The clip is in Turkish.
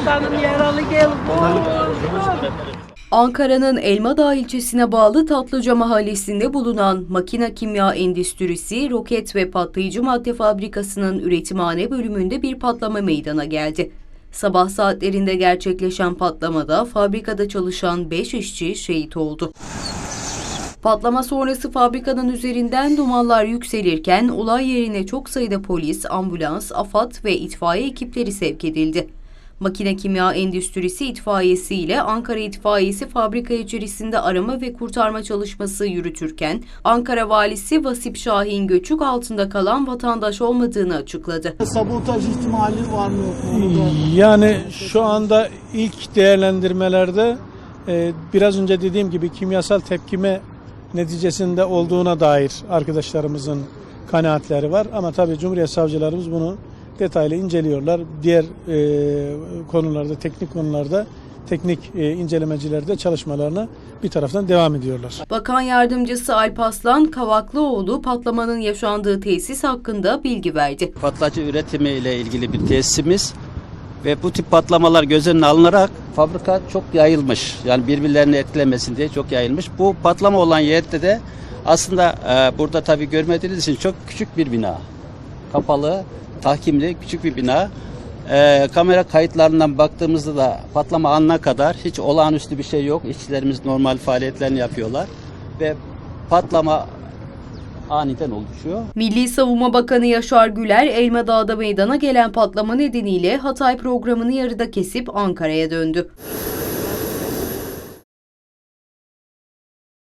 İnsanın yaralı gel. Ankara'nın Elmadağ ilçesine bağlı Tatlıca mahallesinde bulunan makine kimya endüstrisi, roket ve patlayıcı madde fabrikasının üretimhane bölümünde bir patlama meydana geldi. Sabah saatlerinde gerçekleşen patlamada fabrikada çalışan 5 işçi şehit oldu. Patlama sonrası fabrikanın üzerinden dumanlar yükselirken olay yerine çok sayıda polis, ambulans, AFAD ve itfaiye ekipleri sevk edildi. Makine Kimya Endüstrisi itfaiyesi ile Ankara İtfaiyesi fabrika içerisinde arama ve kurtarma çalışması yürütürken Ankara Valisi Vasip Şahin Göçük altında kalan vatandaş olmadığını açıkladı. Sabotaj ihtimali var mı yok mu? Yani şu anda ilk değerlendirmelerde e, biraz önce dediğim gibi kimyasal tepkime neticesinde olduğuna dair arkadaşlarımızın kanaatleri var. Ama tabii Cumhuriyet Savcılarımız bunu detaylı inceliyorlar. Diğer e, konularda, teknik konularda teknik e, incelemecilerde çalışmalarına bir taraftan devam ediyorlar. Bakan Yardımcısı Alp Aslan Kavaklıoğlu patlamanın yaşandığı tesis hakkında bilgi verdi. patlayıcı üretimi ile ilgili bir tesisimiz ve bu tip patlamalar göz önüne alınarak fabrika çok yayılmış. Yani birbirlerini etkilemesin diye çok yayılmış. Bu patlama olan yerde de aslında e, burada tabii görmediğiniz için çok küçük bir bina. Kapalı, tahkimli küçük bir bina. E, kamera kayıtlarından baktığımızda da patlama anına kadar hiç olağanüstü bir şey yok. İşçilerimiz normal faaliyetlerini yapıyorlar ve patlama aniden oluşuyor. Milli Savunma Bakanı Yaşar Güler, Elmadağ'da meydana gelen patlama nedeniyle Hatay programını yarıda kesip Ankara'ya döndü.